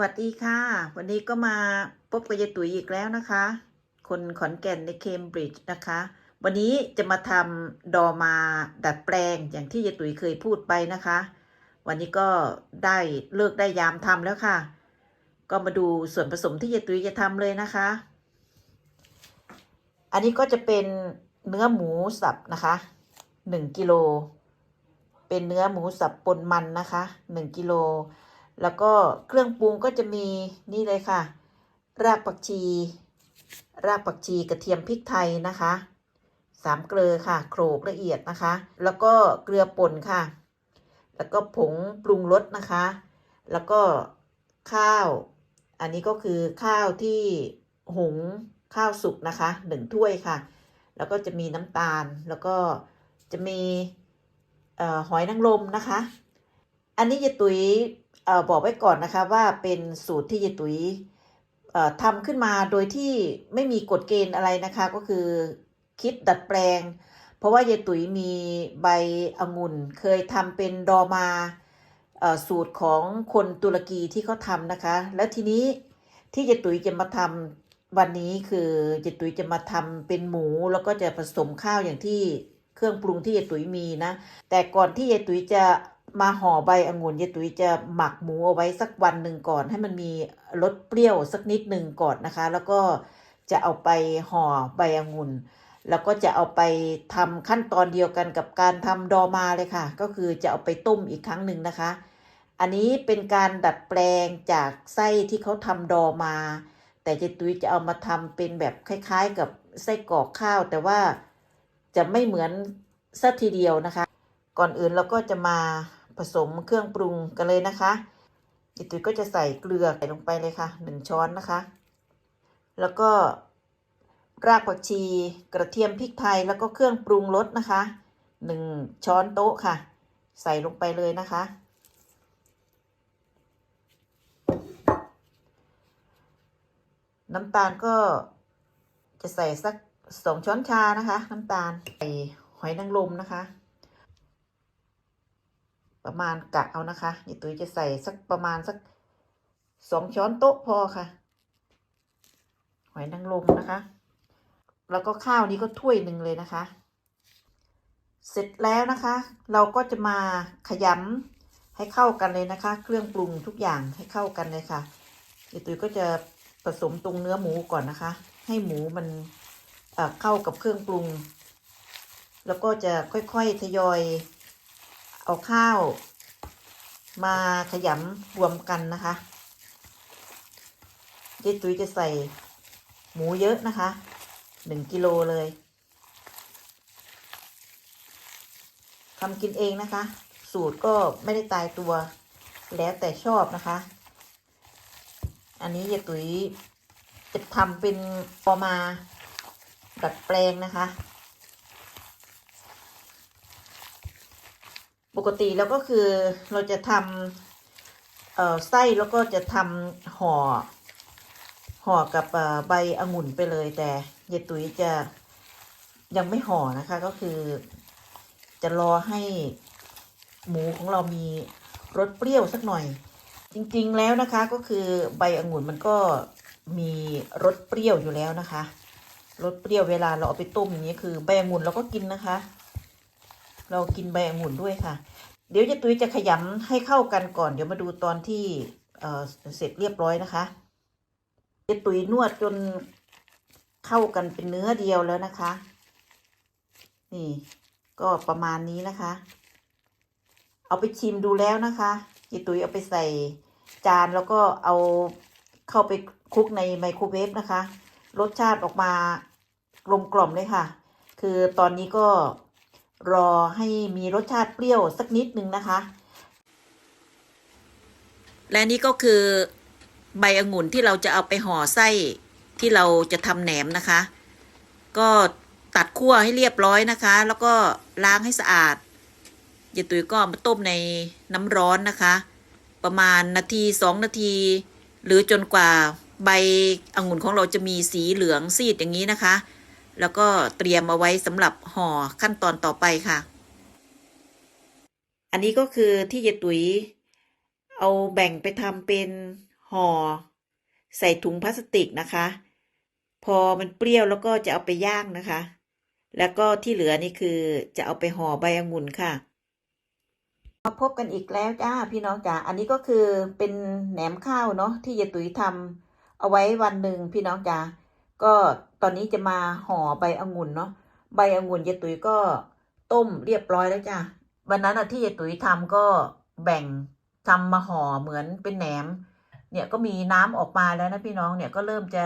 สวัสดีค่ะ วันนี้ก็มาพบกับยายตุ๋ยอีกแล้วนะคะ คนขอนแก่นในเคมบริดจ์นะคะ วันนี้จะมาทำดอมาดัดแปลงอย่างที่ยายตุ๋ยเคยพูดไปนะคะ วันนี้ก็ได้เลิกได้ยามทำแล้วค่ะ ก็มาดูส่วนผสมที่ยายตุ๋ยจะทำเลยนะคะ อันนี้ก็จะเป็นเนื้อหมูสับนะคะหนึ่งกิโลเป็นเนื้อหมูสับปนมันนะคะหนึ่งกิโล แล้วก็เครื่องปรุงก็จะมีนี่เลยค่ะ รากผักชี รากผักชีกระเทียมพริกไทยนะคะสามเกลือค่ะโขลกละเอียดนะคะ แล้วก็เกลือป่นค่ะ แล้วก็ผงปรุงรสนะคะ แล้วก็ข้าว อันนี้ก็คือข้าวที่หุงข้าวสุกนะคะหนึ่งถ้วยค่ะ แล้วก็จะมีน้ำตาล แล้วก็จะมีออหอยนางรมนะคะ อันนี้ยายตุ๋ย บอกไว้ก่อนนะคะว่าเป็นสูตรที่ยายตุ๋ยทำขึ้นมาโดยที่ไม่มีกฎเกณฑ์อะไรนะคะ ก็คือคิดดัดแปลง เพราะว่ายายตุ๋ยมีใบองุ่น เคยทำเป็นดอมาอสูตรของคนตุรกีที่เขาทำนะคะ แล้วทีนี้ที่ยายตุ๋ยจะมาทำวันนี้คือยายตุยจะมาทำเป็นหมู แล้วก็จะผสมข้าวอย่างที่เครื่องปรุงที่ยายตุ๋ยมีนะ แต่ก่อนที่ยายตุ๋ยจะ มาห่อใบองุ่นยายตุ๋ยจะหมักหมูเอาไว้สักวันหนึ่งก่อน ให้มันมีรสเปรี้ยวสักนิดหนึ่งก่อนนะคะ แล้วก็จะเอาไปห่อใบองุ่นแล้วก็จะเอาไปทำขั้นตอนเดียวกันกับการทำดอมาเลยค่ะ ก็คือจะเอาไปต้มอีกครั้งหนึ่งนะคะ อันนี้เป็นการดัดแปลงจากไส้ที่เขาทำดอมา แต่เจตุ้ยจะเอามาทำเป็นแบบคล้าย ๆ กับไส้กรอกข้าว แต่ว่าจะไม่เหมือนสักทีเดียวนะคะ ก่อนอื่นเราก็จะมา ผสมเครื่องปรุงกันเลยนะคะเจตุ้ยก็จะใส่เกลือใส่ลงไปเลยค่ะหนึ่งช้อนนะคะ แล้วก็รากผักชีกระเทียมพริกไทยแล้วก็เครื่องปรุงรสนะคะหนึ่งช้อนโต๊ะค่ะ ใส่ลงไปเลยนะคะ น้ำตาลก็จะใส่สักสองช้อนชานะคะ น้ำตาลใส่หอยนางรมนะคะ ประมาณกะเอานะคะยายตุ้ยจะใส่สักประมาณสักสองช้อนโต๊ะพอค่ะ หอยนางรมนะคะ แล้วก็ข้าวนี้ก็ถ้วยหนึ่งเลยนะคะ เสร็จแล้วนะคะ เราก็จะมาขยำให้เข้ากันเลยนะคะ เครื่องปรุงทุกอย่างให้เข้ากันเลยค่ะยายตุ้ยก็จะผสมตรงเนื้อหมูก่อนนะคะ ให้หมูมันเข้ากับเครื่องปรุง แล้วก็จะค่อยๆทยอย เอาข้าว มาขยำรวมกันนะคะเจ๊ตุ้ยจะใส่หมูเยอะนะคะหนึ่งกิโลเลยทำกินเองนะคะ สูตรก็ไม่ได้ตายตัว แล้วแต่ชอบนะคะ อันนี้ยายตุ๋ยจะทำเป็นพอมาดัดแปลงนะคะ ปกติแล้วก็คือเราจะทำเอ่อไส้แล้วก็จะทำห่อห่อกับเอ่อใบองุ่นไปเลยแต่ยายตุ๋ยจะยังไม่ห่อนะคะก็คือจะรอให้หมูของเรามีรสเปรี้ยวสักหน่อย จริงๆแล้วนะคะก็คือใบองุ่นมันก็มีรสเปรี้ยวอยู่แล้วนะคะรสเปรี้ยวเวลาเราเอาไปต้มอย่างนี้คือใบองุ่นเราก็กินนะคะ เรากินใบองุ่นด้วยค่ะ เดี๋ยวยายตุ้ยจะขยำให้เข้ากันก่อน เดี๋ยวมาดูตอนที่เเสร็จเรียบร้อยนะคะยายตุ้ยนวดจนเข้ากันเป็นเนื้อเดียวแล้วนะคะ นี่ก็ประมาณนี้นะคะ เอาไปชิมดูแล้วนะคะยายตุ้ยเอาไปใส่จานแล้วก็เอาเข้าไปคลุกในไมโครเวฟนะคะ รสชาติออกมากลมกล่อมเลยค่ะ คือตอนนี้ก็ รอให้มีรสชาติเปรี้ยวสักนิดนึงนะคะ และนี่ก็คือใบองุ่นที่เราจะเอาไปห่อไส้ที่เราจะทำแหนมนะคะ ก็ตัดขั้วให้เรียบร้อยนะคะ แล้วก็ล้างให้สะอาดยายตุ๋ยก็มาต้มในน้ำร้อนนะคะ ประมาณนาทีสองนาที หรือจนกว่าใบองุ่นของเราจะมีสีเหลืองซีดอย่างนี้นะคะ แล้วก็เตรียมเอาไว้สำหรับห่อขั้นตอนต่อไปค่ะ อันนี้ก็คือที่ยายตุ๋ยเอาแบ่งไปทำเป็นห่อใส่ถุงพลาสติกนะคะ พอมันเปรี้ยวแล้วก็จะเอาไปย่างนะคะ แล้วก็ที่เหลือนี่คือจะเอาไปห่อใบองุ่นค่ะ มาพบกันอีกแล้วจ้าพี่น้องจ๋าอันนี้ก็คือเป็นแหนมข้าวเนาะที่ยายตุ๋ยทำเอาไว้วันหนึ่งพี่น้องจ๋า ก็ตอนนี้จะมาห่อใบองุ่นเนาะใบองุ่นยายตุ๋ยก็ต้มเรียบร้อยแล้วจ้าวันนั้นอะที่ยายตุ๋ยทำก็แบ่งทำมาห่อเหมือนเป็นแหนม เนี่ยก็มีน้ำออกมาแล้วนะพี่น้องเนี่ยก็เริ่มจะ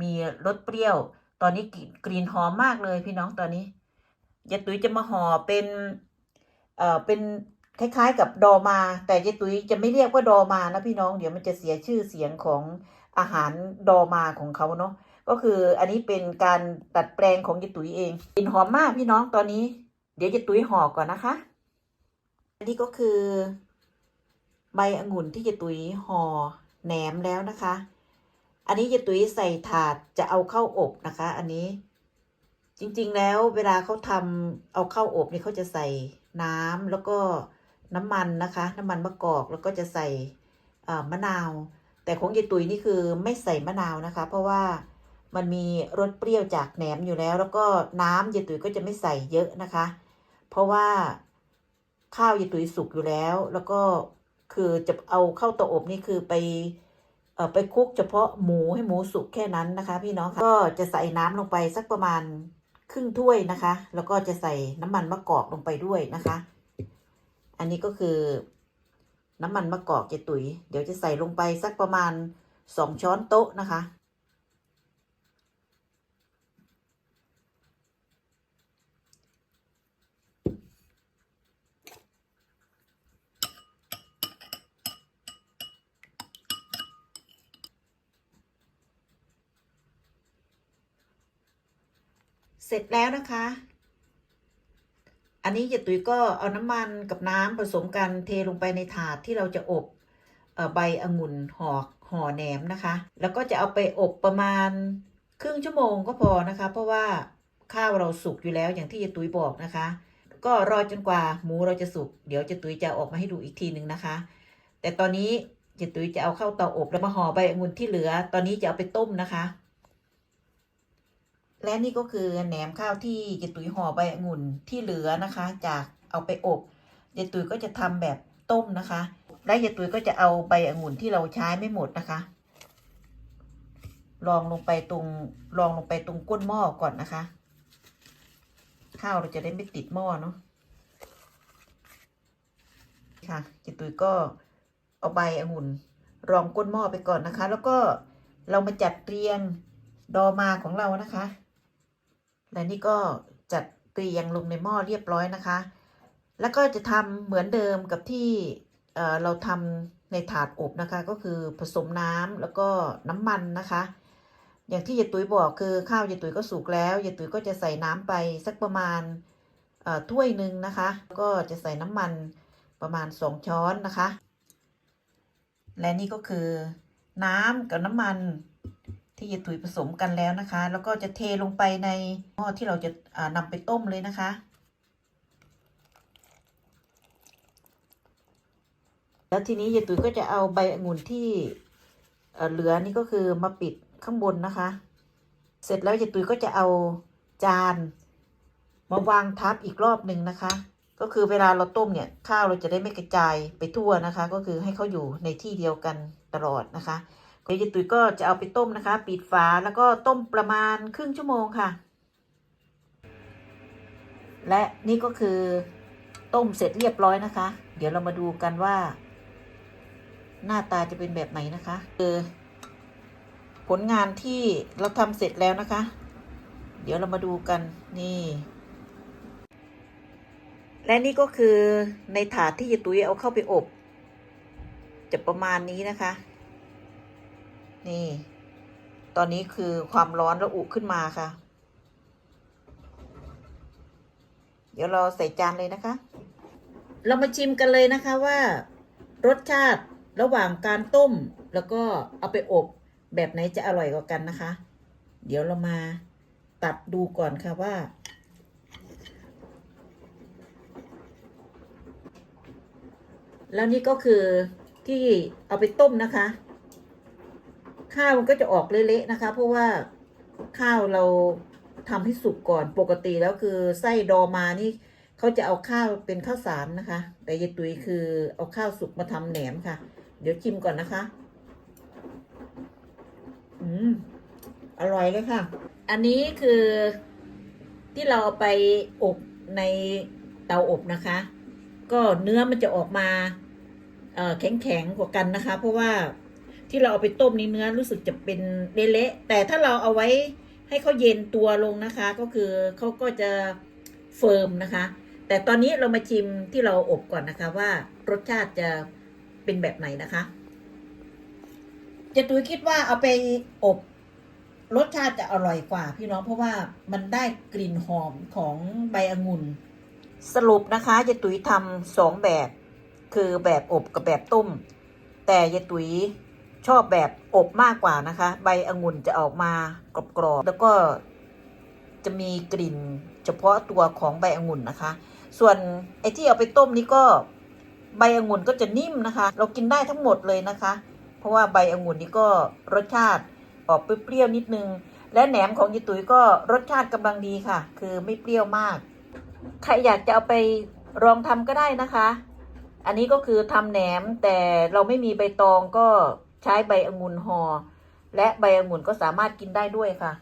มีรสเปรี้ยว ตอนนี้กลิ่นกลิ่นหอมมากเลยพี่น้องตอนนี้ยายตุ๋ยจะมาห่อเป็นเอ่อเป็นคล้ายๆ กับดอมา แต่ยายตุ๋ยจะไม่เรียกว่าดอมานะพี่น้องเดี๋ยวมันจะเสียชื่อเสียงของอาหารดอมาของเขาเนาะ ก็คืออันนี้เป็นการตัดแปลงของยายตุ๋ยเองกลิ่นหอมมากพี่น้องตอนนี้ เดี๋ยวยายตุ๋ยห่อก่อนนะคะ อันนี้ก็คือ ใบองุ่นที่ยายตุ๋ยห่อแหนมแล้วนะคะ อันนี้ยายตุ๋ยใส่ถาดจะเอาเข้าอบนะคะ อันนี้จริงๆ แล้วเวลาเขาทำเอาเข้าอบนี่เขาจะใส่น้ำแล้วก็น้ำมันนะคะ น้ำมันมะกอกแล้วก็จะใส่มะนาว แต่ของยายตุ๋ยนี่คือไม่ใส่มะนาวนะคะ เพราะว่า มันมีรสเปรี้ยวจากแหนมอยู่แล้ว แล้วก็น้ำยายตุ๋ยก็จะไม่ใส่เยอะนะคะ เพราะว่าข้าวยายตุ๋ยสุกอยู่แล้ว แล้วก็คือจะเอาเข้าเตาอบนี่คือไปเอ่อไปคุกเฉพาะหมูให้หมูสุกแค่นั้นนะคะ พี่น้องก็จะใส่น้ำลงไปสักประมาณครึ่งถ้วยนะคะ แล้วก็จะใส่น้ำมันมะกอกลงไปด้วยนะคะ อันนี้ก็คือน้ำมันมะกอกเจตุย เดี๋ยวจะใส่ลงไปสักประมาณสองช้อนโต๊ะนะคะ เสร็จแล้วนะคะ อันนี้ยายตุ๋ยก็เอาน้ำมันกับน้ำผสมกันเทลงไปในถาดที่เราจะอบอ่อใบองุ่นห่อห่อแหนมนะคะ แล้วก็จะเอาไปอบประมาณครึ่งชั่วโมงก็พอนะคะ เพราะว่าข้าวเราสุกอยู่แล้วอย่างที่ยายตุ๋ยบอกนะคะ ก็รอจนกว่าหมูเราจะสุกเดี๋ยวยายตุ๋ยจะออกมาให้ดูอีกทีหนึ่งนะคะ แต่ตอนนี้ยายตุ๋ยจะเอาเข้าเตาอบแล้วมาห่อใบองุ่นที่เหลือ ตอนนี้จะเอาไปต้มนะคะ และนี่ก็คือแหนมข้าวที่ยายตุ๋ยห่อใบองุ่นที่เหลือนะคะ จากเอาไปอบยายตุ๋ยก็จะทำแบบต้มนะคะ และยายตุ๋ยก็จะเอาใบองุ่นที่เราใช้ไม่หมดนะคะลองลงไปตรงลองลงไปตรงก้นหม้อก่อนนะคะ ข้าวเราจะได้ไม่ติดหม้อเนาะค่ะยายตุ๋ยก็เอาใบองุ่น รองก้นหม้อไปก่อนนะคะ แล้วก็เรามาจัดเรียงดอมาของเรานะคะ และนี่ก็จัดเรียงลงในหม้อเรียบร้อยนะคะ แล้วก็จะทำเหมือนเดิมกับที่เเราทำในถาดอบนะคะ ก็คือผสมน้ำแล้วก็น้ำมันนะคะ อย่างที่ยายตุ๋ยบอกคือข้าวยายตุ๋ยก็สุกแล้วยายตุ๋ยก็จะใส่น้ำไปสักประมาณถ้วยหนึ่งนะคะ ก็จะใส่น้ำมันประมาณสองช้อนนะคะ และนี่ก็คือน้ำกับน้ำมัน ที่ยายตุ๋ยผสมกันแล้วนะคะ แล้วก็จะเทลงไปในหม้อที่เราจะานำไปต้มเลยนะคะ แล้วทีนี้ยายตุ๋ยก็จะเอาใบองุ่นที่เอ่อเหลือนี่ก็คือมาปิดข้างบนนะคะ เสร็จแล้วยายตุ๋ยก็จะเอาจานมาวางทับอีกรอบหนึ่งนะคะ ก็คือเวลาเราต้มเนี่ยข้าวเราจะได้ไม่กระจายไปทั่วนะคะ ก็คือให้เขาอยู่ในที่เดียวกันตลอดนะคะ เดี๋ยวยายตุ๋ยก็จะเอาไปต้มนะคะ ปิดฝาแล้วก็ต้มประมาณครึ่งชั่วโมงค่ะ และนี่ก็คือต้มเสร็จเรียบร้อยนะคะ เดี๋ยวเรามาดูกันว่า หน้าตาจะเป็นแบบไหนนะคะคือผลงานที่เราทำเสร็จแล้วนะคะ เดี๋ยวเรามาดูกันนี่ และนี่ก็คือในถาดที่ยายตุ๋ยเอาเข้าไปอบ จะประมาณนี้นะคะ นี่ ตอนนี้คือความร้อนระอุขึ้นมาค่ะ เดี๋ยวเราใส่จานเลยนะคะ เรามาชิมกันเลยนะคะว่า รสชาติระหว่างการต้ม แล้วก็เอาไปอบแบบไหนจะอร่อยกว่ากันนะคะ เดี๋ยวเรามาตัดดูก่อนค่ะว่า แล้วนี่ก็คือที่เอาไปต้มนะคะ ข้าวมันก็จะออกเละๆนะคะ เพราะว่าข้าวเราทำให้สุกก่อนปกติแล้วคือไส้ดอมานี่เขาจะเอาข้าวเป็นข้าวสารนะคะ แต่ยายตุ๋ยคือเอาข้าวสุกมาทำแหนมค่ะ เดี๋ยวชิมก่อนนะคะ อืมอร่อยเลยค่ะ อันนี้คือที่เราเอาไปอบในเตาอบนะคะ ก็เนื้อมันจะออกมาแข็งๆกว่ากันนะคะ เพราะว่า ที่เราเอาไปต้มนี้เนื้อรู้สึกจะเป็นเละๆแต่ถ้าเราเอาไว้ให้เขาเย็นตัวลงนะคะ ก็คือเขาก็จะเฟิร์มนะคะ แต่ตอนนี้เรามาชิมที่เราอบก่อนนะคะว่ารสชาติจะเป็นแบบไหนนะคะเจะตุยคิดว่าเอาไปอบรสชาติจะอร่อยกว่า พี่น้องเพราะว่ามันได้กลิ่นหอมของใบองุ่นสรุปนะคะยายตุ๋ยทำสองแบบ คือแบบอบกับแบบต้ม แต่ยายตุ๋ย ชอบแบบอบมากกว่านะคะ ใบองุ่นจะออกมากรอบๆแล้วก็จะมีกลิ่นเฉพาะตัวของใบองุ่นนะคะ ส่วนไอ้ที่เอาไปต้มนี้ก็ใบองุ่นก็จะนิ่มนะคะ เรากินได้ทั้งหมดเลยนะคะ เพราะว่าใบองุ่นนี้ก็รสชาติออกเปรี้ยวนิดนึง และแหนมของยายตุ๋ยก็รสชาติกำลังดีค่ะ คือไม่เปรี้ยวมาก ใครอยากจะเอาไปลองทำก็ได้นะคะ อันนี้ก็คือทำแหนมแต่เราไม่มีใบตองก็ ใช้ใบองุ่นหอ่อและใบองุ่นก็สามารถกินได้ด้วยค่ะ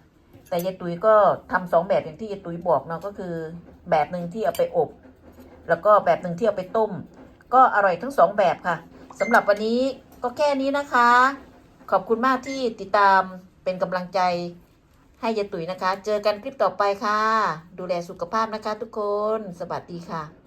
แต่ยายตุ๋ยก็ทำสองแบบอย่างที่ยายตุ๋ยบอกเนาะก็คือแบบหนึ่งที่เอาไปอบ แล้วก็แบบหนึ่งที่เอาไปต้ม ก็อร่อยทั้งสองแบบค่ะสำหรับวันนี้ก็แค่นี้นะคะ ขอบคุณมากที่ติดตามเป็นกำลังใจให้ยายตุ๋ยนะคะ เจอกันคลิปต่อไปค่ะ ดูแลสุขภาพนะคะทุกคน สวัสดีค่ะ